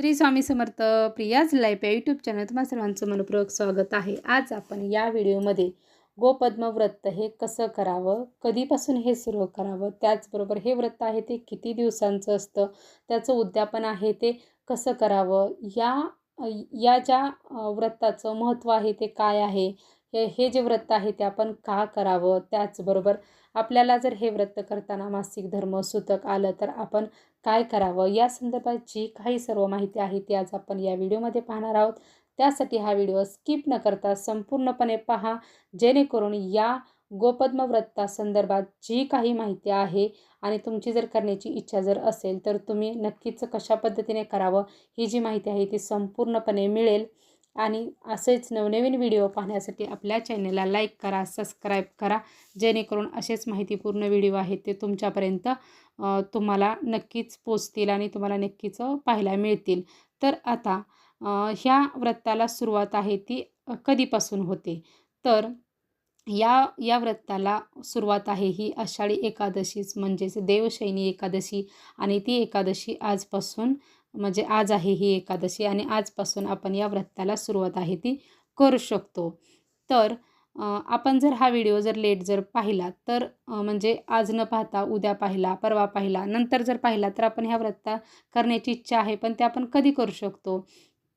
Shri Swami Samarth Priya's life या YouTube channel तुम्हा सर्वांचं मनपूर्वक स्वागत आहे. आज आपण या व्हिडिओमध्ये गोपद्म व्रत हे कसं करावं कधीपासून हे सुरू करावं त्याचबरोबर हे व्रत आहे ते किती दिवसांचं असतं त्याचं उद्यापन आहे ते कसं करावं या या ज्या व्रताचं महत्त्व आहे ते काय आहे हे हे जे व्रत आहे ते आपण का करावं त्याचबरोबर आपल्याला जर हे व्रत करताना मासिक धर्म सुतक आलं तर आपण काय करावं? या संदर्भाची काही सर्व माहिती आहे ती आज आपण या व्हिडिओमध्ये पाहणार आहोत. त्यासाठी हा व्हिडिओ स्किप न करता संपूर्णपणे पहा. जेणेकरून या गोपद्म व्रतासंदर्भात जी काही माहिती आहे आणि तुमची जर करण्याची इच्छा जर असेल तर तुम्ही नक्कीच कशा पद्धतीने करावं? ही जी माहिती आहे ती संपूर्णपणे मिळेल. आणि असेच नवनवीन व्हिडिओ पाहण्यासाठी आपल्या चॅनलला लाईक करा सबस्क्राईब करा. जेणेकरून असेच माहितीपूर्ण व्हिडिओ आहेत ते तुमच्यापर्यंत तुम्हाला नक्कीच पोचतील आणि तुम्हाला नक्कीच पाहायला मिळतील. तर आता ह्या व्रताला सुरुवात आहे ती कधीपासून होते? तर या या व्रताला सुरुवात आहे ही आषाढी एकादशीच म्हणजेच देवशैनी एकादशी आणि ती एकादशी आजपासून म्हणजे आज आहे ही एकादशी आणि आजपासून आपण या व्रताला सुरुवात आहे ती करू शकतो. तर आपण जर हा व्हिडिओ जर लेट जर पाहिला तर म्हणजे आज न पाहता उद्या पाहिला परवा पाहिला नंतर जर पाहिला तर आपण ह्या व्रता करण्याची इच्छा आहे पण ते आपण कधी करू शकतो?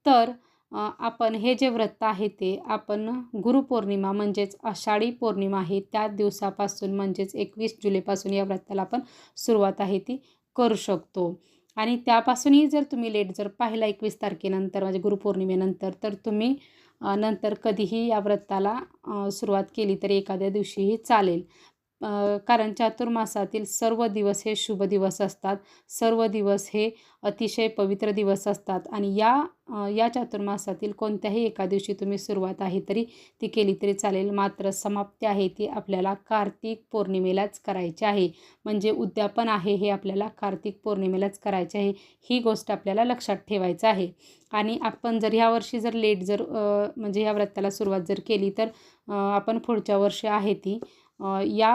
तर आपण हे जे व्रत आहे ते आपण गुरुपौर्णिमा म्हणजेच आषाढी पौर्णिमा आहे त्या दिवसापासून म्हणजेच एकवीस जुलैपासून या व्रताला आपण सुरुवात आहे ती करू शकतो. आणि त्यापासूनही जर तुम्ही लेट जर पाहिला एकवीस तारखेनंतर म्हणजे गुरुपौर्णिमेनंतर तर तुम्ही नंतर कधीही या व्रताला सुरुवात केली तरी एखाद्या दिवशीही चालेल. कारण चातुर्मासातील सर्व दिवस हे शुभ दिवस असतात. सर्व दिवस हे अतिशय पवित्र दिवस असतात. आणि या या चातुर्मासातील कोणत्याही एका दिवशी तुम्ही सुरुवात आहे तरी ती केली तरी चालेल. मात्र समाप्ती आहे ती आपल्याला कार्तिक पौर्णिमेलाच करायची आहे. म्हणजे उद्यापन आहे हे आपल्याला कार्तिक पौर्णिमेलाच करायचे आहे. ही गोष्ट आपल्याला लक्षात ठेवायचं आहे. आणि आपण जर ह्या वर्षी जर लेट जर म्हणजे ह्या व्रताला सुरुवात जर केली तर आपण पुढच्या वर्षी आहे ती या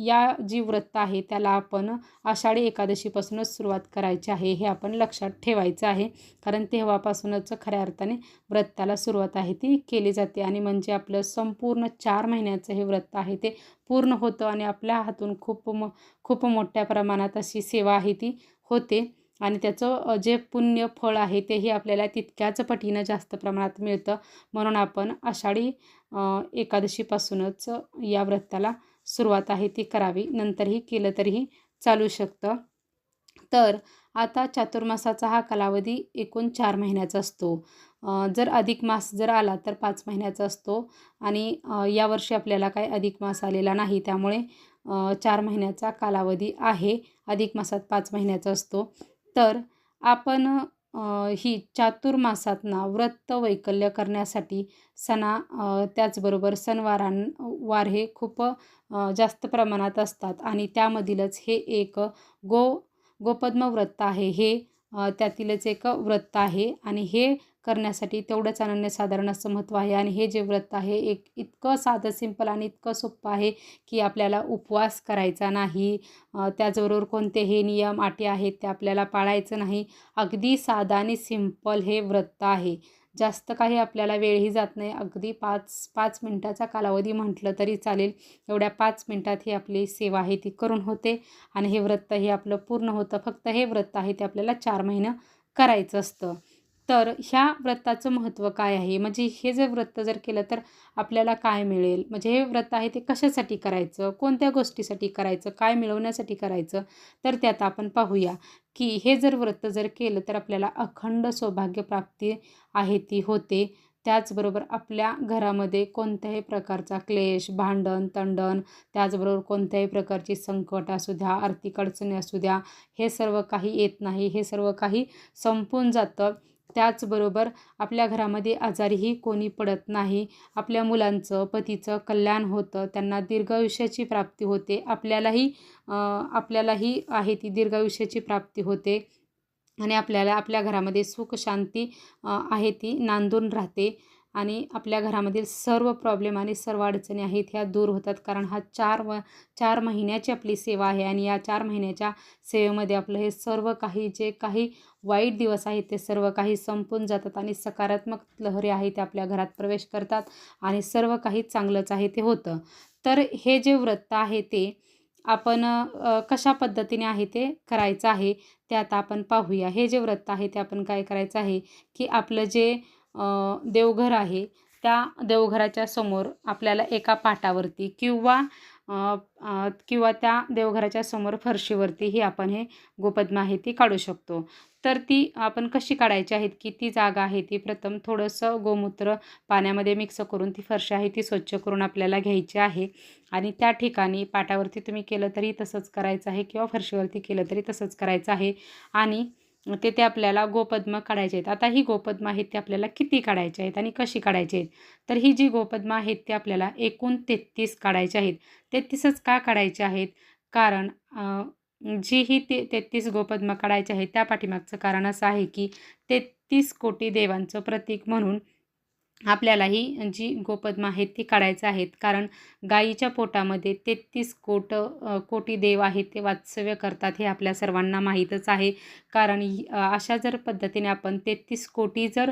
या जी व्रत आहे त्याला आपण आषाढी एकादशीपासूनच सुरुवात करायची आहे हे आपण लक्षात ठेवायचं आहे. कारण तेव्हापासूनच खऱ्या अर्थाने व्रताला सुरुवात आहे ती केली जाते. आणि म्हणजे आपलं संपूर्ण चार महिन्याचं हे व्रत आहे ते पूर्ण होतं आणि आपल्या हातून खूप म खूप मोठ्या प्रमाणात अशी सेवा आहे ती होते. आणि त्याचं जे पुण्य फळ आहे तेही आपल्याला तितक्याच पटीनं जास्त प्रमाणात मिळतं. म्हणून आपण आषाढी एकादशीपासूनच या व्रताला सुरुवात आहे ती करावी. नंतरही केलं तरीही चालू शकतं. तर आता चातुर्मासाचा हा कालावधी एकूण चार महिन्याचा असतो. जर अधिक मास जर आला तर पाच महिन्याचा असतो. आणि यावर्षी आपल्याला काही अधिक मास आलेला नाही त्यामुळे चार महिन्याचा कालावधी आहे. अधिक मासात पाच महिन्याचा असतो. तर आपण ही चातुर्मासातना व्रत वैकल्य करण्यासाठी सणा त्याचबरोबर सणवारां वार हे खूप जास्त प्रमाणात असतात. आणि त्यामधीलच हे एक गो गोपद्म व्रत आहे. हे त्यातीलच एक व्रत आहे आणि हे करण्यासाठी तेवढंच अनन्यसाधारण असं महत्त्व आहे. आणि हे जे व्रत आहे एक इतकं साधं सिंपल आणि इतकं सोपं आहे की आपल्याला उपवास करायचा नाही. त्याचबरोबर कोणते हे नियम आटे आहेत ते आपल्याला पाळायचं नाही. अगदी साधं आणि सिंपल हे व्रत आहे. जास्त काही आपल्याला वेळही जात नाही. अगदी पाच पाच मिनटाचा कालावधी म्हटलं तरी चालेल. एवढ्या पाच मिनटात ही आपली सेवा आहे ती करून होते आणि हे व्रत हे आपलं पूर्ण होतं. फक्त हे व्रत आहे ते आपल्याला चार महिनं करायचं असतं. तर ह्या व्रताचं महत्त्व काय आहे? म्हणजे हे जर व्रत जर केलं तर आपल्याला काय मिळेल? म्हणजे हे व्रत आहे ते कशासाठी करायचं? कोणत्या गोष्टीसाठी करायचं? काय मिळवण्यासाठी करायचं? तर त्यात आपण पाहूया की हे जर व्रत जर केलं तर आपल्याला अखंड सौभाग्य प्राप्ती आहे ती होते. त्याचबरोबर आपल्या घरामध्ये कोणत्याही प्रकारचा क्लेश भांडण तंडण त्याचबरोबर कोणत्याही प्रकारची संकट असू द्या आर्थिक अडचणी असू द्या हे सर्व काही येत नाही. हे सर्व काही संपून जातं. त्याचबरोबर आपल्या घरामध्ये आजारीही कोणी पडत नाही. आपल्या मुलांचं पतीचं कल्याण होतं. त्यांना दीर्घायुष्याची प्राप्ती होते. आपल्यालाही आपल्यालाही आहे ती दीर्घायुष्याची प्राप्ती होते. आणि आपल्याला आपल्या घरामध्ये सुख शांती आहे ती नांदून राहते. आणि आपल्या घरामधील सर्व प्रॉब्लेम आणि सर्व अडचणी आहेत ह्या दूर होतात. कारण हा चार व चार महिन्याची आपली सेवा आहे आणि या चार महिन्याच्या सेवेमध्ये आपलं हे सर्व काही जे काही वाईट दिवस आहेत ते सर्व काही संपून जातात आणि सकारात्मक लहरी आहे ते आपल्या घरात प्रवेश करतात आणि सर्व काही चांगलंच आहे ते होतं. तर हे जे व्रत आहे ते आपण कशा पद्धतीने आहे ते करायचं आहे ते आता आपण पाहूया. हे जे व्रत आहे ते आपण काय करायचं आहे की आपलं जे देवघर आहे. त्या देवघराच्या समोर आपल्याला एका पाटावरती किंवा किंवा त्या देवघराच्या समोर फरशीवरती ही आपण हे गोपद्म आहे ती काढू शकतो. तर ती आपण कशी काढायची आहेत की ती जागा आहे ती प्रथम थोडंसं गोमूत्र पाण्यामध्ये मिक्स करून ती फरशी आहे ती स्वच्छ करून आपल्याला घ्यायची आहे. आणि त्या ठिकाणी पाटावरती तुम्ही केलं तरी तसंच करायचं आहे किंवा फरशीवरती केलं तरी तसंच करायचं आहे. आणि ते आपल्याला गोपद्म काढायचे आहेत. आता ही गोपद्म आहेत ते आपल्याला किती काढायचे आहेत आणि कशी काढायची आहेत? तर ही जी गोपद्म आहेत ते आपल्याला एकूण तेहतीस काढायचे आहेत. तेहतीसच का काढायचे आहेत? कारण जी ही ते तेहतीस गोपद्म काढायचे आहेत त्या पाठीमागचं कारण असं आहे की तेहतीस कोटी देवांचं प्रतीक म्हणून आपल्याला ही जी गोपद्म आहेत ती काढायचं आहेत. कारण गाईच्या पोटामध्ये तेहतीस कोट कोटी देव आहेत ते वास्तव्य करतात हे आपल्या सर्वांना माहीतच आहे. कारण अशा जर पद्धतीने आपण तेहतीस कोटी जर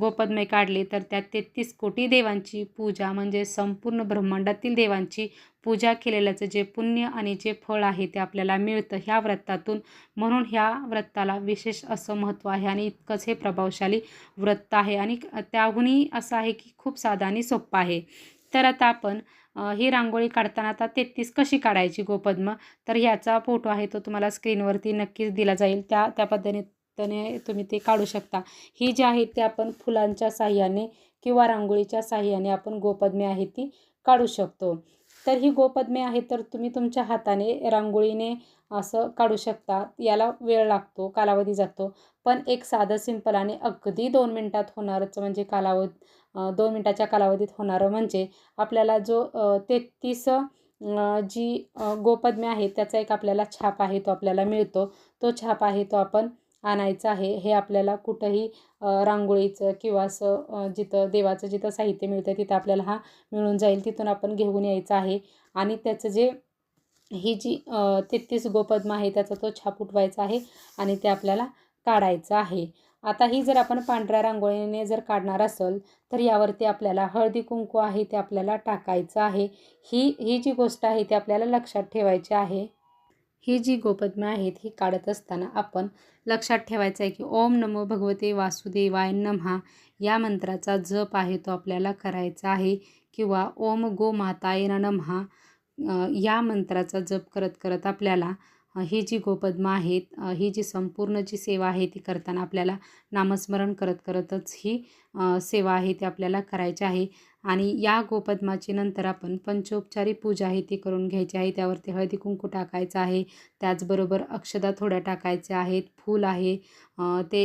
गोपद्मे काढले तर त्या तेहतीस कोटी देवांची पूजा म्हणजे संपूर्ण ब्रह्मांडातील देवांची पूजा केलेल्याचं जे पुण्य आणि जे फळ आहे ते आपल्याला मिळतं ह्या व्रतातून. म्हणून ह्या व्रताला विशेष असं महत्त्व आहे आणि इतकंच हे प्रभावशाली व्रत आहे. आणि त्याहूनही असं आहे की खूप साधा आणि सोप्पं आहे. तर आता आपण ही रांगोळी काढताना आता तेहतीस कशी काढायची गोपद्म? तर ह्याचा फोटो आहे तो तुम्हाला स्क्रीनवरती नक्कीच दिला जाईल. त्या त्या पद्धतीने तुम्ही ते काढू शकता. ही जी आहे ते आपण फुलांच्या साह्याने किंवा रांगोळीच्या साह्याने आपण गोपद्मे आहे ती काढू शकतो. तर ही गोपद्मे आहेत तर तुम्ही तुमच्या हाताने रांगोळीने असं काढू शकता. याला वेळ लागतो कालावधी जातो. पण एक साधं सिंपल आणि अगदी दोन मिनटात होणारच म्हणजे कालावधी दोन मिनटाच्या कालावधीत होणारं म्हणजे आपल्याला जो तेहतीस जी गोपद्मे आहे त्याचा एक आपल्याला छाप आहे तो आपल्याला मिळतो. तो छाप आहे तो आपण आणायचं आहे हे आपल्याला कुठंही रांगोळीचं किंवा असं जिथं देवाचं जिथं साहित्य मिळतं तिथं आपल्याला हा मिळून जाईल तिथून आपण घेऊन यायचं आहे. आणि त्याचं जे ही जी तेहतीस गोपद्म आहे त्याचा तो छाप उठवायचा आहे आणि ते आपल्याला काढायचं आहे. आता ही जर आपण पांढऱ्या रांगोळीने जर काढणार असेल तर यावरती आपल्याला हळदी कुंकू आहे ते आपल्याला टाकायचं आहे. ही ही जी गोष्ट आहे ती आपल्याला लक्षात ठेवायची आहे. ही जी गोपद्म आहेत ही काढत असताना आपण लक्षात ठेवायचं आहे की ओम नमो भगवते वासुदेवाय नमहा या मंत्राचा जप आहे तो आपल्याला करायचा आहे किंवा ओम गो माताय नमहा या मंत्राचा जप करत करत आपल्याला ही जी गोपद्म आहेत ही जी संपूर्ण जी सेवा आहे ती करताना आपल्याला नामस्मरण करत करतच ही सेवा आहे ती आपल्याला करायची आहे. आणि या गोपद्माची नंतर आपण पंचोपचारी पूजा आहे ती करून घ्यायची आहे. त्यावरती हळदी कुंकू टाकायचं आहे. त्याचबरोबर अक्षदा थोड्या टाकायच्या आहेत. फूल आहे. ते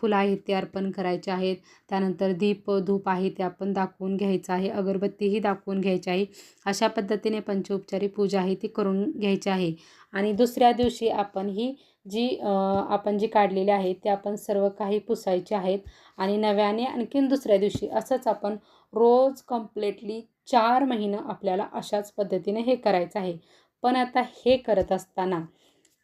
फुलं आहेत ते अर्पण करायचे आहेत. त्यानंतर दीप धूप आहे ते आपण दाखवून घ्यायचं आहे. अगरबत्तीही दाखवून घ्यायची आहे. अशा पद्धतीने पंचोपचारी पूजा आहे ती करून घ्यायची आहे. आणि दुसऱ्या दिवशी आपण ही जी आपण जी काढलेली आहे ते आपण सर्व काही पुसायचे आहेत आणि नव्याने आणखीन दुसऱ्या दिवशी असंच आपण रोज कम्प्लिटली चार महिनं आपल्याला अशाच पद्धतीने हे करायचं आहे. पण आता हे करत असताना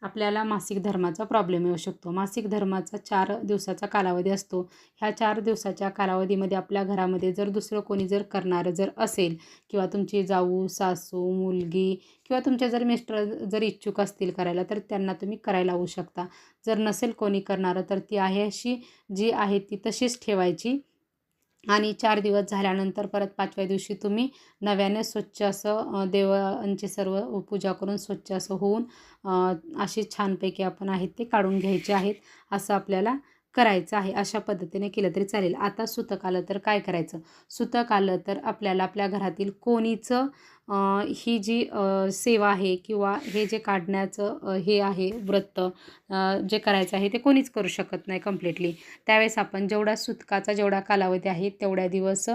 आपल्याला मासिक धर्माचा प्रॉब्लेम येऊ शकतो. मासिक धर्माचा चार दिवसाचा कालावधी असतो. ह्या चार दिवसाच्या कालावधीमध्ये आपल्या घरामध्ये जर दुसरं कोणी जर करणारं जर असेल किंवा तुमची जाऊ सासू मुलगी किंवा तुमचे जर मिस्टर जर इच्छुक असतील करायला तर त्यांना तुम्ही करायला लावू शकता. जर नसेल कोणी करणारं तर ती आहे अशी जी आहे ती तशीच ठेवायची. आणि चार दिवस झाल्यानंतर परत पाचव्या दिवशी तुम्ही नव्याने स्वच्छ असं देवांची सर्व पूजा करून स्वच्छ असं होऊन असे छानपैकी आपण आहेत ते काढून घ्यायचे आहेत असं आपल्याला करायचं आहे अशा पद्धतीने केलं तरी चालेल. आता सुतक आलं तर काय करायचं? सुतक आलं तर आपल्याला आपल्या घरातील कोणीचं ही जी सेवा आहे किंवा हे जे काढण्याचं हे आहे व्रत जे करायचं आहे ते कोणीच करू शकत नाही कम्प्लिटली त्यावेळेस आपण जेवढा सुतकाचा जेवढा कालावधी आहे तेवढ्या दिवस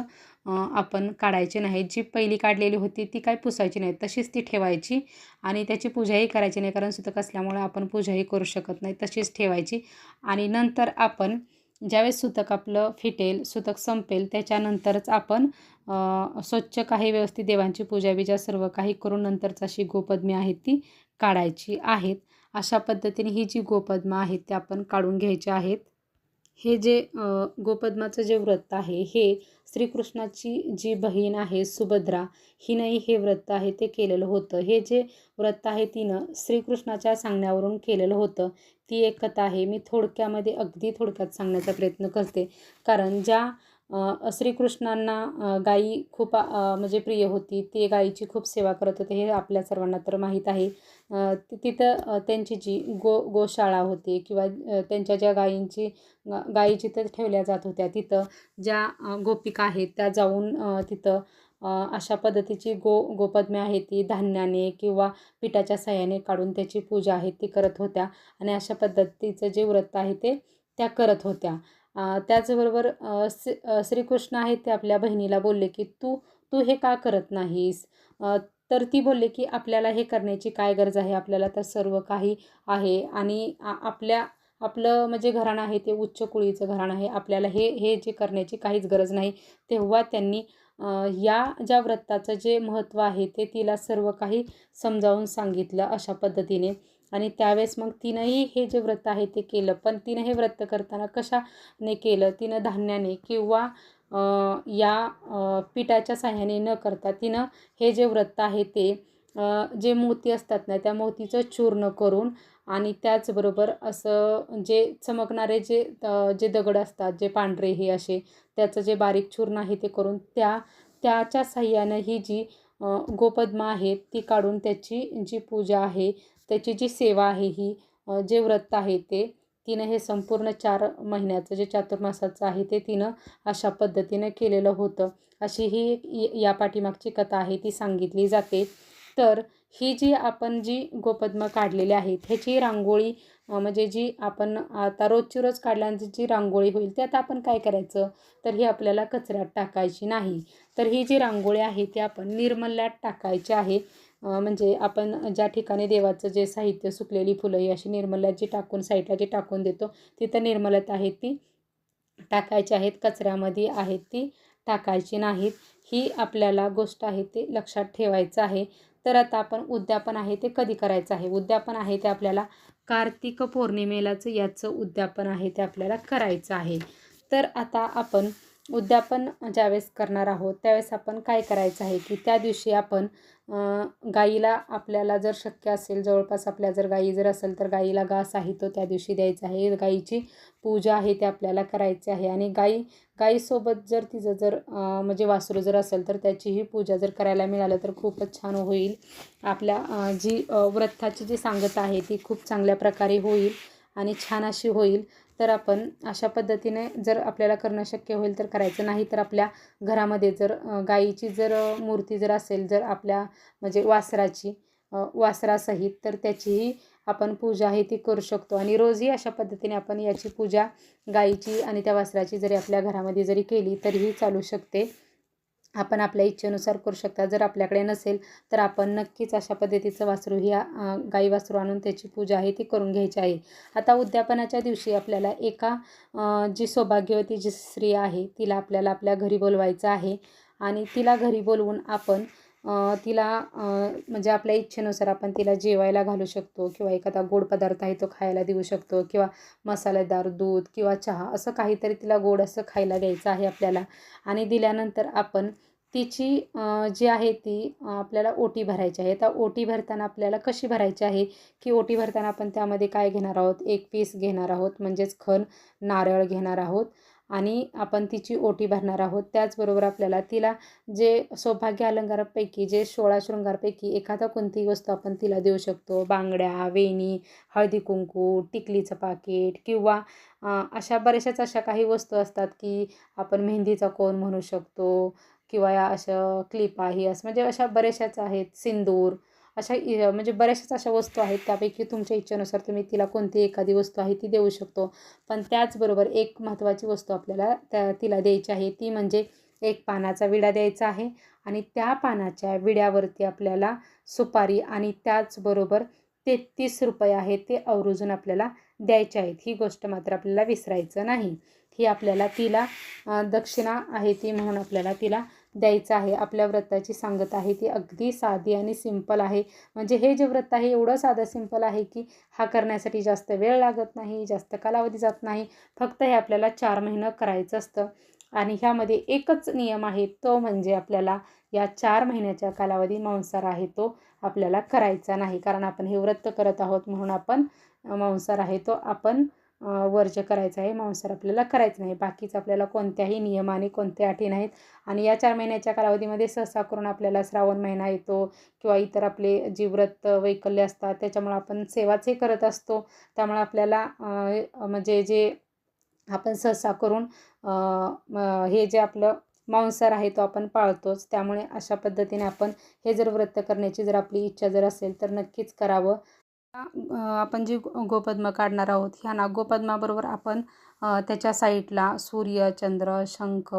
आपण काढायचे नाही जी पहिली काढलेली होती ती काय पुसायची नाही तशीच ती ठेवायची आणि त्याची पूजाही करायची नाही कारण सुतक असल्यामुळे आपण पूजाही करू शकत नाही. तशीच ठेवायची आणि नंतर आपण ज्यावेळेस सुतक आपलं फिटेल सुतक संपेल त्याच्यानंतरच आपण स्वच्छ काही व्यवस्थित देवांची पूजा बिजा सर्व काही करून नंतरच अशी गोपद्मे आहेत ती काढायची आहेत. अशा पद्धतीने ही जी गोपद्म आहेत ते आपण काढून घ्यायचे आहेत. हे जे गोपद्माचं जे व्रत आहे हे श्रीकृष्णाची जी बहीण आहे सुभद्रा हिनंही हे व्रत आहे ते केलेलं होतं. हे जे व्रत आहे तिनं श्रीकृष्णाच्या सांगण्यावरून केलेलं होतं. ती एक कथा आहे. मी थोडक्यामध्ये अगदी थोडक्यात सांगण्याचा प्रयत्न करते. कारण ज्या श्रीकृष्णांना गाई खूप म्हणजे प्रिय होती. ते गाईची खूप सेवा करत होते. हे आपल्या सर्वांना तर माहीत आहे. तिथं त्यांची जी गो गोशाळा होती किंवा त्यांच्या ज्या गायींची गाई गायी जिथं ठेवल्या जात होत्या तिथं ज्या गोपिका आहेत त्या जाऊन तिथं अशा पद्धतीची गो गोपद्मे आहे ती धान्याने किंवा पिठाच्या सहाय्याने काढून त्याची पूजा आहे ती करत होत्या. आणि अशा पद्धतीचं जे व्रत आहे ते त्या करत होत्या. त्याचबरोबर श्री श्रीकृष्ण आहेत ते आपल्या बहिणीला बोलले की तू तू हे का करत नाहीस? तर ती बोलले की आपल्याला हे करण्याची काय गरज आहे? आपल्याला तर सर्व काही आहे आणि आपल्या आपलं म्हणजे घराणं आहे ते उच्च कुळीचं घराणं आहे. आपल्याला हे हे जे करण्याची काहीच गरज नाही. तेव्हा त्यांनी या ज्या व्रताचं जे महत्त्व आहे ते तिला सर्व काही समजावून सांगितलं अशा पद्धतीने. आणि त्यावेळेस मग तिनंही हे जे व्रत आहे ते केलं. पण तिनं हे व्रत करताना कशाने केलं? तिनं धान्याने किंवा या पिठाच्या साह्याने न करता तिनं हे जे व्रत आहे ते जे मोती असतात ना त्या मोतीचं चूर्ण करून आणि त्याचबरोबर असं जे चमकणारे जे जे दगड असतात जे पांढरे हे असे त्याचं जे बारीक चूर्ण आहे ते करून त्या त्याच्या साह्यानं ही जी गोपद्मा आहे ती काढून त्याची जी पूजा आहे त्याची जी सेवा आहे ही जे व्रत आहे ते तिनं हे संपूर्ण चार महिन्याचं जे चातुर्मासाचं आहे ते तिनं अशा पद्धतीनं केलेलं होतं. अशी ही या पाठीमागची कथा आहे ती सांगितली जाते. तर ही जी आपण जी गोपद्म काढलेली आहे ह्याची रांगोळी म्हणजे जी आपण आता रोजची रोज काढल्यानंतर जी रांगोळी होईल ते आता आपण काय करायचं? तर ही आपल्याला कचऱ्यात टाकायची नाही. तर ही जी रांगोळी आहे ती आपण निर्मल्यात टाकायची आहे. म्हणजे आपण ज्या ठिकाणी देवाचं जे साहित्य सुकलेली फुलं ही अशी निर्मला जी टाकून साईडला जी टाकून देतो तिथं निर्मलत आहे ती. टाकायची आहेत कचऱ्यामध्ये आहेत ती. टाकायची नाहीत ही आपल्याला गोष्ट आहे ते लक्षात ठेवायचं आहे. तर आता आपण उद्यापन आहे ते कधी करायचं आहे? उद्यापन आहे ते आपल्याला कार्तिक पौर्णिमेलाच याचं उद्यापन आहे ते आपल्याला करायचं आहे. तर आता आपण उद्यापन ज्यावेळेस करणार आहोत त्यावेळेस आपण काय करायचं आहे की त्या दिवशी आपण गाईला आपल्याला जर शक्य असेल जवळपास आपल्या जर गाई जर असेल तर गाईला घास आहे तो त्या दिवशी द्यायचा आहे. गाईची पूजा आहे ते आपल्याला करायची आहे आणि गाई गाईसोबत जर तिचं जर म्हणजे वासरू जर असेल तर त्याचीही पूजा जर करायला मिळालं तर खूपच छान होईल. आपल्या जी व्रथाची जी सांगता आहे ती खूप चांगल्या प्रकारे होईल आणि छान अशी होईल. तर आपण अशा पद्धतीने जर आपल्याला करणं शक्य होईल तर करायचं. नाही तर आपल्या घरामध्ये जर गाईची जर मूर्ती जर असेल जर आपल्या म्हणजे वासराची वासरासहित तर त्याचीही आपण पूजा आहे ती करू शकतो. आणि रोजही अशा पद्धतीने आपण याची पूजा गाईची आणि त्या वासराची जरी आपल्या घरामध्ये जरी केली तरीही चालू शकते. आपण आपल्या इच्छेनुसार करू शकता. जर आपल्याकडे नसेल तर आपण नक्कीच अशा पद्धतीचं वासरू ही गाई वासरू आणून त्याची पूजा आहे ती करून घ्यायची आहे. आता उद्यापनाच्या दिवशी आपल्याला एका जी सौभाग्यवती जी स्त्री आहे तिला आपल्याला आपल्या घरी बोलवायचं आहे आणि तिला घरी बोलवून आपण तिला म्हणजे आपल्या इच्छेनुसार आपण तिला जेवायला घालू शकतो किंवा एखादा गोड पदार्थ आहे तो खायला देऊ शकतो किंवा मसालेदार दूध किंवा चहा असं काहीतरी तिला गोड असं खायला द्यायचं आहे आपल्याला. आणि दिल्यानंतर आपण तिची जी आहे ती आपल्याला ओटी भरायची आहे. तर ओटी भरताना आपल्याला कशी भरायची आहे? की ओटी भरताना आपण त्यामध्ये काय घेणार आहोत? एक पीस घेणार आहोत म्हणजेच खण नारळ घेणार आहोत. आणि आपण तिची ओटी भरणार आहोत. त्याचबरोबर आपल्याला तिला जे सौभाग्य अलंकारापैकी जे सोळा शृंगारपैकी एखादा कोणतीही वस्तू आपण तिला देऊ शकतो. बांगड्या वेणी हळदी कुंकू टिकलीचं पाकिट किंवा अशा बऱ्याचशाच अशा काही वस्तू असतात की आपण मेहंदीचा कोन म्हणू शकतो किंवा या अशा क्लिप आहे. असं म्हणजे अशा बऱ्याचशाच आहेत. सिंदूर अशा म्हणजे बऱ्याचशाच अशा वस्तू आहेत त्यापैकी तुमच्या इच्छेनुसार तुम्ही तिला कोणती एखादी वस्तू आहे ती देऊ शकतो. पण त्याचबरोबर एक महत्त्वाची वस्तू आपल्याला त्या तिला द्यायची आहे ती म्हणजे एक पानाचा विडा द्यायचा आहे आणि त्या पानाच्या विड्यावरती आपल्याला सुपारी आणि त्याचबरोबर तेहतीस रुपये आहे ते आवर्जून आपल्याला द्यायचे आहेत. ही गोष्ट मात्र आपल्याला विसरायचं नाही. ही आपल्याला तिला दक्षिणा आहे ती म्हणून आपल्याला तिला द्यायचं आहे आपल्या व्रताची सांगत आहे ती अगदी साधी आणि सिंपल आहे. म्हणजे हे जे व्रत आहे एवढं साधं सिंपल आहे की हा करण्यासाठी जास्त वेळ लागत नाही जास्त कालावधी जात नाही. फक्त हे आपल्याला चार महिनं करायचं असतं. आणि ह्यामध्ये एकच नियम आहे तो म्हणजे आपल्याला या चार महिन्याच्या कालावधी मांसाहार आहे तो आपल्याला करायचा नाही. कारण आपण हे व्रत करत आहोत म्हणून आपण मांसाहार आहे तो आपण वर्ज करायचं आहे मांसाहार आपल्याला करायचं नाही. बाकीचं आपल्याला कोणत्याही नियमाने कोणत्या अटी नाहीत. आणि या चार महिन्याच्या कालावधीमध्ये सहसा करून आपल्याला श्रावण महिना येतो किंवा इतर आपले जी व्रत वैकल्य असतात त्याच्यामुळे आपण सेवाचे करत असतो. त्यामुळे आपल्याला म्हणजे जे आपण सहसा करून हे जे आपलं मांसाहार आहे तो आपण पाळतोच. त्यामुळे अशा पद्धतीने आपण हे जर व्रत करण्याची जर आपली इच्छा जर असेल तर नक्कीच करावं. आपण जी गोपद्म काढणार आहोत ह्या ना गोपद्माबरोबर आपण त्याच्या साईडला सूर्य चंद्र शंख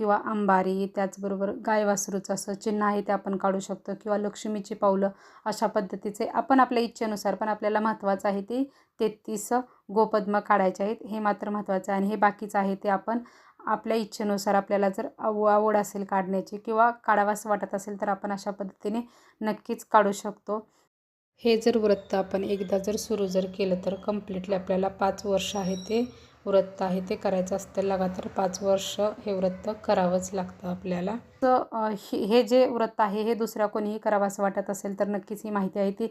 किंवा अंबारी त्याचबरोबर गायवासरूचं असं चिन्ह आहे ते आपण काढू शकतो किंवा लक्ष्मीची पावलं अशा पद्धतीचे आपण आपल्या इच्छेनुसार पण आपल्याला महत्त्वाचं आहे ते तेहतीस गोपद्म काढायचे आहेत. हे मात्र महत्त्वाचं आहे आणि हे बाकीचं आहे ते आपण आपल्या इच्छेनुसार आपल्याला जर आव आवड असेल काढण्याची किंवा काढावास वाटत असेल तर आपण अशा पद्धतीने नक्कीच काढू शकतो. हे जर व्रत आपण एकदा जर सुरू जर केलं तर कम्प्लिटली आपल्याला पाच वर्ष आहे ते व्रत आहे ते करायचं असतं. लगातार पाच वर्ष हे व्रत करावंच लागतं आपल्याला. तर हे हे जे व्रत आहे हे दुसऱ्या कोणीही करावं असं वाटत असेल तर नक्कीच ही माहिती आहे ती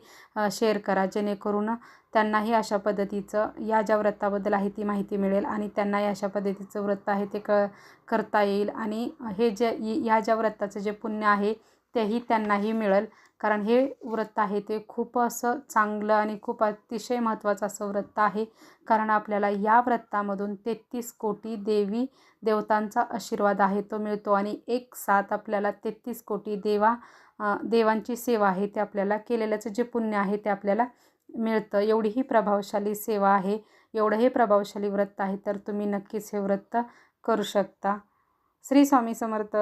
शेअर करा. जेणेकरून त्यांनाही अशा पद्धतीचं या ज्या व्रताबद्दल आहे ती माहिती मिळेल आणि त्यांनाही अशा पद्धतीचं व्रत आहे ते क करता येईल. आणि हे जे या ज्या व्रताचं जे पुण्य आहे तेही त्यांनाही मिळेल. कारण हे व्रत आहे ते खूप असं चांगलं आणि खूप अतिशय महत्त्वाचं असं व्रत आहे. कारण आपल्याला या व्रतामधून तेहतीस कोटी देवी देवतांचा आशीर्वाद आहे तो मिळतो. आणि एक साथ आपल्याला तेहतीस कोटी देवा देवांची सेवा आहे ते आपल्याला केलेल्याचं जे पुण्य आहे ते आपल्याला मिळतं. एवढी ही प्रभावशाली सेवा आहे एवढं हे प्रभावशाली व्रत आहे तर तुम्ही नक्कीच हे व्रत करू शकता. श्री स्वामी समर्थ.